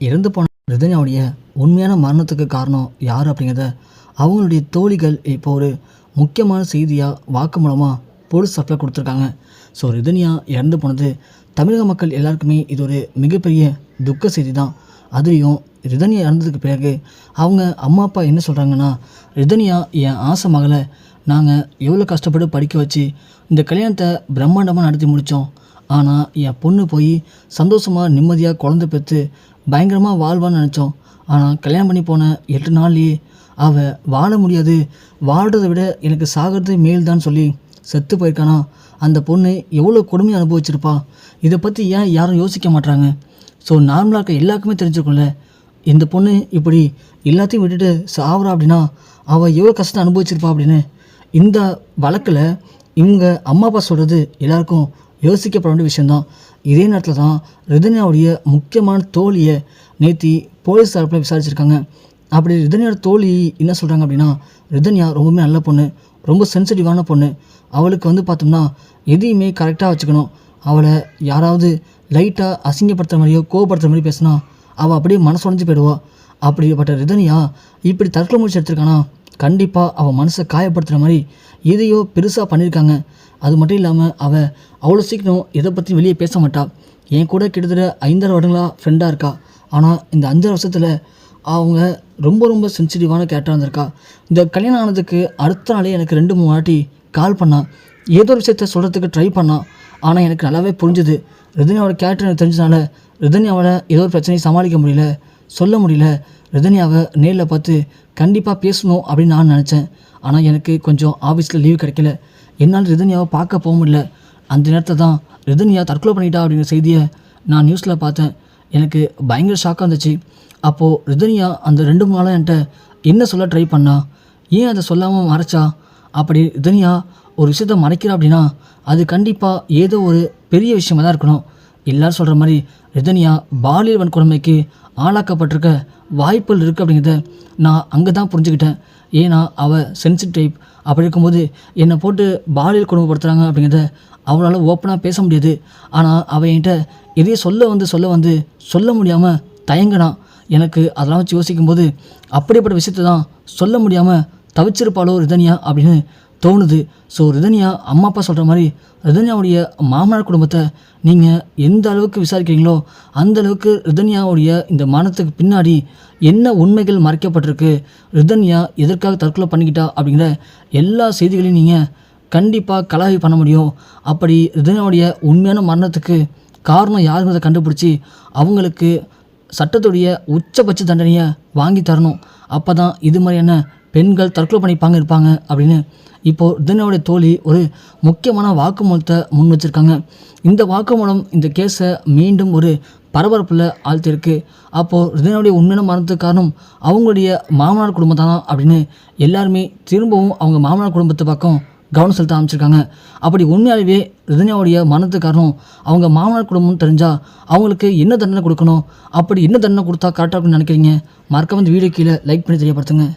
இறந்து போன ரிதன்யாவுடைய உண்மையான மரணத்துக்கு காரணம் யார் அப்படிங்கிறத அவங்களுடைய தோழிகள் இப்போ ஒரு முக்கியமான செய்தியாக வாக்கு மூலமாக போலீஸ் சப்ளை கொடுத்துருக்காங்க. ஸோ ரிதன்யா இறந்து போனது தமிழக மக்கள் எல்லாருக்குமே இது ஒரு மிகப்பெரிய துக்க செய்தி தான் அதுலேயும் ரிதன்யா இறந்ததுக்கு பிறகு அவங்க அம்மா அப்பா என்ன சொல்கிறாங்கன்னா ரிதன்யா என் ஆசை மகளை நாங்கள் எவ்வளோ கஷ்டப்பட்டு படிக்க வச்சு இந்த கல்யாணத்தை பிரம்மாண்டமாக நடத்தி முடித்தோம் ஆனால் என் பொண்ணு போய் சந்தோஷமாக நிம்மதியாக குழந்தை பெற்று பயங்கரமாக வாழ்வான்னு நினச்சோம். ஆனால் கல்யாணம் பண்ணி போன எட்டு நாள்லேயே அவள் வாழ முடியாது. வாழ்கிறத விட எனக்கு சாகிறது மேல் தான் சொல்லி செத்து போயிருக்கானா. அந்த பொண்ணு எவ்வளோ கொடுமை அனுபவிச்சிருப்பா. இதை பற்றி ஏன் யாரும் யோசிக்க மாட்றாங்க? ஸோ நார்மலாக இருக்க எல்லாருக்குமே தெரிஞ்சிருக்கும்ல. இந்த பொண்ணு இப்படி எல்லாத்தையும் விட்டுட்டு சாவுறா அப்படின்னா அவள் எவ்வளோ கஷ்டம் அனுபவிச்சிருப்பா அப்படின்னு. இந்த வழக்கில் இவங்க அம்மா அப்பா சொல்கிறது எல்லாருக்கும் யோசிக்கப்பட வேண்டிய விஷயந்தான் இதே நேரத்தில் தான் ரிதன்யாவுடைய முக்கியமான தோழியை நேத்தி போலீஸ் தரப்பில் விசாரிச்சிருக்காங்க. அப்படி ரிதன்யாவோட தோழி என்ன சொல்கிறாங்க அப்படின்னா ரிதன்யா ரொம்பவுமே நல்ல பொண்ணு ரொம்ப சென்சிட்டிவான பொண்ணு. அவளுக்கு வந்து பார்த்தோம்னா எதையுமே கரெக்டாக வச்சுக்கணும். அவளை யாராவது லைட்டாக அசிங்கப்படுத்துற மாதிரியோ கோவப்படுத்துகிற மாதிரி பேசினா அவள் அப்படியே மனசு உடஞ்சி போயிடுவா. அப்படிப்பட்ட ரிதன்யா இப்படி தற்கொலை முயற்சி எடுத்திருக்கானா? கண்டிப்பாக அவள் மனசை காயப்படுத்துகிற மாதிரி எதையோ பெருசாக பண்ணியிருக்காங்க அது மட்டும் இல்லாமல் அவள் அவ்வளோ சீக்கிரம் எதை பற்றி வெளியே பேச மாட்டாள் என் கூட கிட்டத்தட்ட ஐந்தரை வருடங்களாக ஃப்ரெண்டாக இருக்கா. ஆனால் இந்த அஞ்சரை வருஷத்தில் அவங்க ரொம்ப ரொம்ப சென்சிட்டிவான கேரக்டராக இருந்திருக்கா. இந்த கல்யாணம் ஆனதுக்கு அடுத்த நாளே எனக்கு ரெண்டு மூணு வாட்டி கால் பண்ணான் ஏதோ ஒரு விஷயத்த சொல்கிறதுக்கு ட்ரை பண்ணா. ஆனால் எனக்கு நல்லாவே புரிஞ்சுது. ரிதன்யாவோட கேரக்டர் எனக்கு தெரிஞ்சதுனால ரிதன்யாவோட ஏதோ ஒரு பிரச்சனையை சமாளிக்க முடியல சொல்ல முடியல. ரஜினியாவை நேரில் பார்த்து கண்டிப்பாக பேசணும் அப்படின்னு நான் நினச்சேன். ஆனால் எனக்கு கொஞ்சம் ஆஃபீஸில் லீவ் கிடைக்கல. என்னால் ரிதனியாவை பார்க்க போக முடியல. அந்த நேரத்தில் தான் ரிதன்யா தற்கொலை பண்ணிட்டா அப்படிங்கிற செய்தியை நான் நியூஸில் பார்த்தேன். எனக்கு பயங்கர ஷாக்காக இருந்துச்சு. அப்போது ரிதனியா அந்த ரெண்டு மூணு நாளாக என்கிட்ட என்ன சொல்ல ட்ரை பண்ணா? ஏன் அதை சொல்லாமல் மறைச்சா? அப்படி ரிதனியா ஒரு விஷயத்த மறைக்கிறா அப்படின்னா அது கண்டிப்பாக ஏதோ ஒரு பெரிய விஷயமா தான் இருக்கணும். எல்லோரும் சொல்கிற மாதிரி ரஜினியா பாலியல் வன்கொடுமைக்கு ஆளாக்கப்பட்டிருக்க வாய்ப்புகள் இருக்குது அப்படிங்கிறத நான் அங்கே தான் புரிஞ்சுக்கிட்டேன். ஏன்னா அவள் சென்சிட்டிவ் அப்படி இருக்கும்போது என்னை போட்டு பாலியல் கொடுமைப்படுத்துகிறாங்க அப்படிங்கிறத அவளால் ஓப்பனாக பேச முடியாது. ஆனால் அவள் என்கிட்ட எதையும் சொல்ல வந்து சொல்ல வந்து சொல்ல முடியாமல் தயங்கினான். எனக்கு அதெல்லாம் வச்சு யோசிக்கும்போது அப்படிப்பட்ட விஷயத்தை தான் சொல்ல முடியாமல் தவிச்சிருப்பாளோ ரிதனியா அப்படின்னு தோணுது. ஸோ ரிதன்யா அம்மா அப்பா சொல்கிற மாதிரி ரிதன்யாவுடைய மாமனார் குடும்பத்தை நீங்கள் எந்த அளவுக்கு விசாரிக்கிறீங்களோ அந்த அளவுக்கு ரிதன்யாவுடைய இந்த மரணத்துக்கு பின்னாடி என்ன உண்மைகள் மறைக்கப்பட்டிருக்கு ரிதன்யா எதற்காக தற்கொலை பண்ணிக்கிட்டா அப்படிங்கிற எல்லா செய்திகளையும் நீங்கள் கண்டிப்பாக கலாய்வு பண்ண முடியும். அப்படி ரிதன்யாவுடைய உண்மையான மரணத்துக்கு காரணம் யாருங்கிறத கண்டுபிடிச்சி அவங்களுக்கு சட்டத்துடைய உச்சபட்ச தண்டனையை வாங்கி தரணும். அப்போ தான் இது மாதிரியான பெண்கள் தற்கொலை பண்ணிப்பாங்க இருப்பாங்க அப்படின்னு இப்போது ரிதன்யாவுடைய தோழி ஒரு முக்கியமான வாக்குமூலத்தை முன் வச்சுருக்காங்க. இந்த வாக்குமூலம் இந்த கேஸை மீண்டும் ஒரு பரபரப்பில் ஆழ்த்திருக்கு அப்போது ரிதனுடைய உண்மையான மரணத்துக்கு காரணம் அவங்களுடைய மாமனார் குடும்பம் தானா அப்படின்னு எல்லாருமே திரும்பவும் அவங்க மாமனார் குடும்பத்தை பக்கம் கவனம் செலுத்த ஆரம்பிச்சிருக்காங்க. அப்படி உண்மையாகவே ரிதனியாவுடைய மரணத்துக்கு காரணம் அவங்க மாமனார் குடும்பம்னு தெரிஞ்சால் அவங்களுக்கு என்ன தண்டனை கொடுக்கணும்? அப்படி என்ன தண்டனை கொடுத்தா கரெக்டாக இருக்குன்னு நினைக்கிறீங்க? மறக்காம இந்த வீடியோ கீழே லைக் பண்ணி தெரியப்படுத்துங்க.